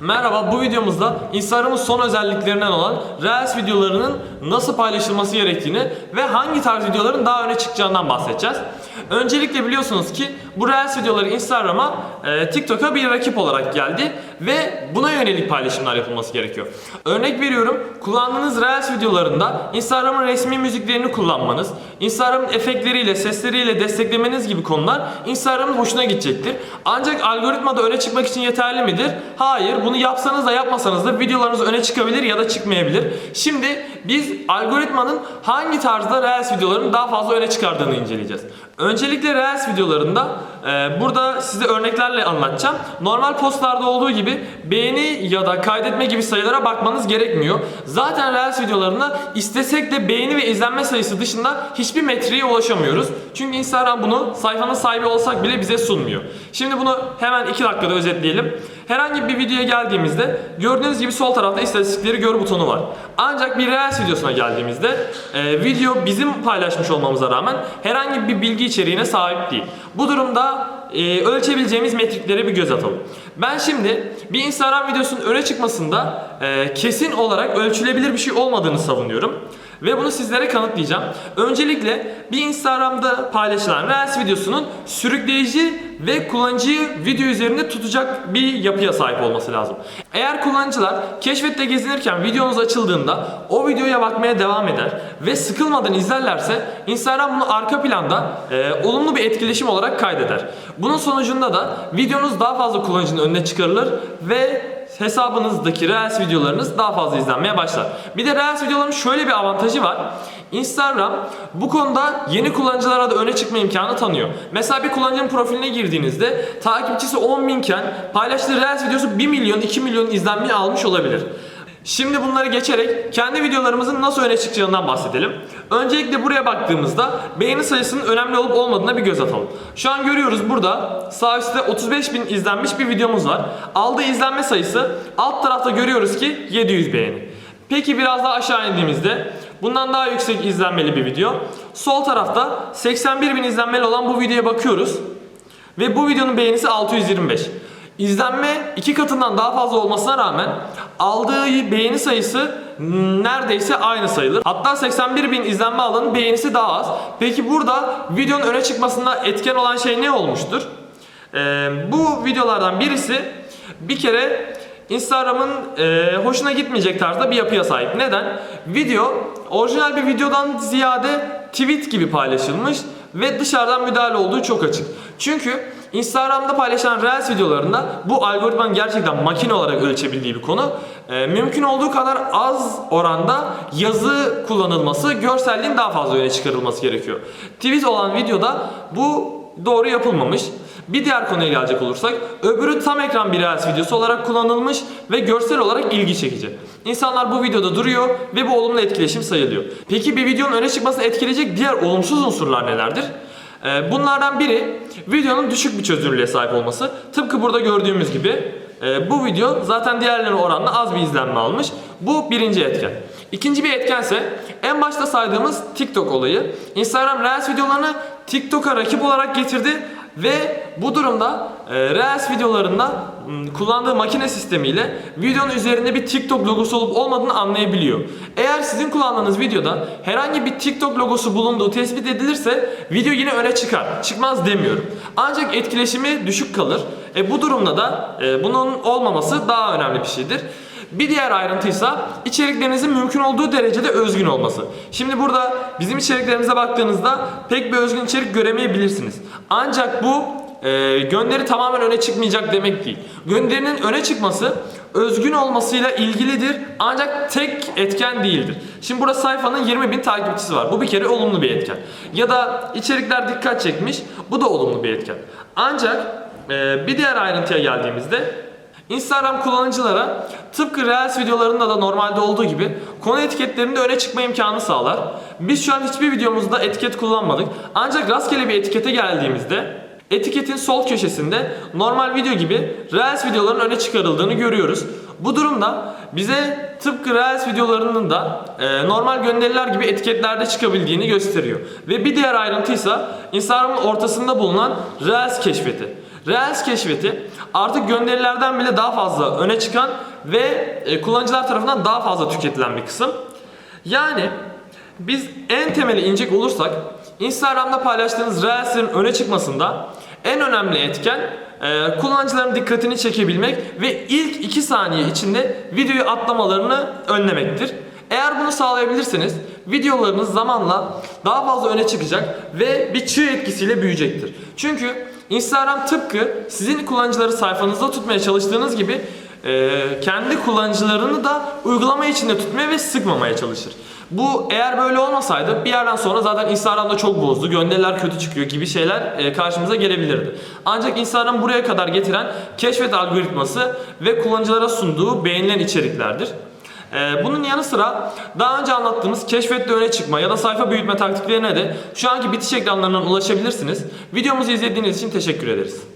Merhaba, bu videomuzda Instagram'ın son özelliklerinden olan Reels videolarının nasıl paylaşılması gerektiğini ve hangi tarz videoların daha öne çıkacağından bahsedeceğiz. Öncelikle biliyorsunuz ki bu Reels videoları Instagram'a, e, TikTok'a bir rakip olarak geldi ve buna yönelik paylaşımlar yapılması gerekiyor. Örnek veriyorum, kullandığınız Reels videolarında Instagram'ın resmi müziklerini kullanmanız, Instagram'ın efektleriyle, sesleriyle desteklemeniz gibi konular Instagram'ın hoşuna gidecektir. Ancak algoritmada öne çıkmak için yeterli midir? Hayır. Bunu yapsanız da yapmasanız da videolarınız öne çıkabilir ya da çıkmayabilir. Şimdi biz algoritmanın hangi tarzda Reels videolarını daha fazla öne çıkardığını inceleyeceğiz. Öncelikle Reels videolarında e, burada size örneklerle anlatacağım. Normal postlarda olduğu gibi beğeni ya da kaydetme gibi sayılara bakmanız gerekmiyor. Zaten Reels videolarında istesek de beğeni ve izlenme sayısı dışında hiçbir metriğe ulaşamıyoruz. Çünkü Instagram bunu sayfanın sahibi olsak bile bize sunmuyor. Şimdi bunu hemen 2 dakikada özetleyelim. Herhangi bir videoya geldiğimizde gördüğünüz gibi sol tarafta istatistikleri gör butonu var. Ancak bir Reels videosuna geldiğimizde e, video bizim paylaşmış olmamıza rağmen herhangi bir bilgi içeriğine sahip değil. Bu durumda e, ölçebileceğimiz metriklere bir göz atalım. Ben şimdi bir Instagram videosunun öne çıkmasında e, kesin olarak ölçülebilir bir şey olmadığını savunuyorum. Ve bunu sizlere kanıtlayacağım. Öncelikle bir Instagram'da paylaşılan Reels videosunun sürükleyici ve kullanıcıyı video üzerinde tutacak bir yapıya sahip olması lazım. Eğer kullanıcılar keşfette gezinirken videonuz açıldığında o videoya bakmaya devam eder ve sıkılmadan izlerlerse Instagram bunu arka planda e, olumlu bir etkileşim olarak kaydeder. Bunun sonucunda da videonuz daha fazla kullanıcının önüne çıkarılır ve hesabınızdaki Reels videolarınız daha fazla izlenmeye başlar. Bir de Reels videoların şöyle bir avantajı var. Instagram bu konuda yeni kullanıcılara da öne çıkma imkanı tanıyor. Mesela bir kullanıcının profiline girdiğinizde takipçisi 10 binken paylaştığı Reels videosu 1 milyon 2 milyon izlenmeyi almış olabilir. Şimdi bunları geçerek kendi videolarımızın nasıl öne çıkacağından bahsedelim. Öncelikle buraya baktığımızda beğeni sayısının önemli olup olmadığına bir göz atalım. Şu an görüyoruz burada sağ üstte 35 bin izlenmiş bir videomuz var. Aldığı izlenme sayısı alt tarafta görüyoruz ki 700 beğeni. Peki biraz daha aşağı indiğimizde bundan daha yüksek izlenmeli bir video. Sol tarafta 81 bin izlenmeli olan bu videoya bakıyoruz. Ve bu videonun beğenisi 625. İzlenme iki katından daha fazla olmasına rağmen aldığı beğeni sayısı neredeyse aynı sayılır. Hatta 81 bin izlenme alanın beğenisi daha az. Peki burada videonun öne çıkmasında etken olan şey ne olmuştur? Ee, bu videolardan birisi bir kere Instagram'ın e, hoşuna gitmeyecek tarzda bir yapıya sahip. Neden? Video orijinal bir videodan ziyade tweet gibi paylaşılmış ve dışarıdan müdahale olduğu çok açık. Çünkü Instagram'da paylaşılan Reels videolarında bu algoritmanın gerçekten makine olarak ölçebildiği bir konu. Ee, mümkün olduğu kadar az oranda yazı kullanılması, görselliğin daha fazla öne çıkarılması gerekiyor. Tweet olan videoda bu doğru yapılmamış. Bir diğer konuya gelecek olursak öbürü tam ekran bir Reels videosu olarak kullanılmış ve görsel olarak ilgi çekici. İnsanlar bu videoda duruyor ve bu olumlu etkileşim sayılıyor. Peki bir videonun öne çıkmasını etkileyecek diğer olumsuz unsurlar nelerdir? Ee, Bunlardan biri videonun düşük bir çözünürlüğe sahip olması. Tıpkı burada gördüğümüz gibi e, bu video zaten diğerlerine oranla az bir izlenme almış. Bu birinci etken. İkinci bir etkense en başta saydığımız TikTok olayı. Instagram Reels videolarını TikTok'a rakip olarak getirdi ve bu durumda e, Reels videolarında m, kullandığı makine sistemiyle videonun üzerinde bir TikTok logosu olup olmadığını anlayabiliyor. Eğer sizin kullandığınız videoda herhangi bir TikTok logosu bulunduğu tespit edilirse video yine öne çıkar. Çıkmaz demiyorum. Ancak etkileşimi düşük kalır. E, bu durumda da e, bunun olmaması daha önemli bir şeydir. Bir diğer ayrıntıysa içeriklerinizin mümkün olduğu derecede özgün olması. Şimdi burada bizim içeriklerimize baktığınızda pek bir özgün içerik göremeyebilirsiniz. Ancak bu e, gönderi tamamen öne çıkmayacak demek değil. Gönderinin öne çıkması özgün olmasıyla ilgilidir ancak tek etken değildir. Şimdi burada sayfanın 20 bin takipçisi var. Bu bir kere olumlu bir etken. Ya da içerikler dikkat çekmiş. Bu da olumlu bir etken. Ancak e, bir diğer ayrıntıya geldiğimizde Instagram kullanıcılara tıpkı Reels videolarında da normalde olduğu gibi konu etiketlerinde öne çıkma imkanı sağlar. Biz şu an hiçbir videomuzda etiket kullanmadık. Ancak rastgele bir etikete geldiğimizde etiketin sol köşesinde normal video gibi Reels videoların öne çıkarıldığını görüyoruz. Bu durumda bize tıpkı Reels videolarının da e, normal gönderiler gibi etiketlerde çıkabildiğini gösteriyor. Ve bir diğer ayrıntıysa Instagram'ın ortasında bulunan Reels keşfeti. Reels keşfeti artık gönderilerden bile daha fazla öne çıkan ve e, kullanıcılar tarafından daha fazla tüketilen bir kısım. Yani biz en temeli inecek olursak Instagram'da paylaştığınız Reels'lerin öne çıkmasında en önemli etken e, kullanıcıların dikkatini çekebilmek ve ilk 2 saniye içinde videoyu atlamalarını önlemektir. Eğer bunu sağlayabilirseniz videolarınız zamanla daha fazla öne çıkacak ve bir çığ etkisiyle büyüyecektir. Çünkü Instagram tıpkı sizin kullanıcıları sayfanızda tutmaya çalıştığınız gibi e, kendi kullanıcılarını da uygulama içinde tutmaya ve sıkmamaya çalışır. Bu eğer böyle olmasaydı bir yerden sonra zaten Instagram'da çok bozdu, gönderiler kötü çıkıyor gibi şeyler e, karşımıza gelebilirdi. Ancak Instagram buraya kadar getiren keşfet algoritması ve kullanıcılara sunduğu beğenilen içeriklerdir. Ee, bunun yanı sıra daha önce anlattığımız keşfette öne çıkma ya da sayfa büyütme taktiklerine de şu anki bitiş ekranlarından ulaşabilirsiniz. Videomuzu izlediğiniz için teşekkür ederiz.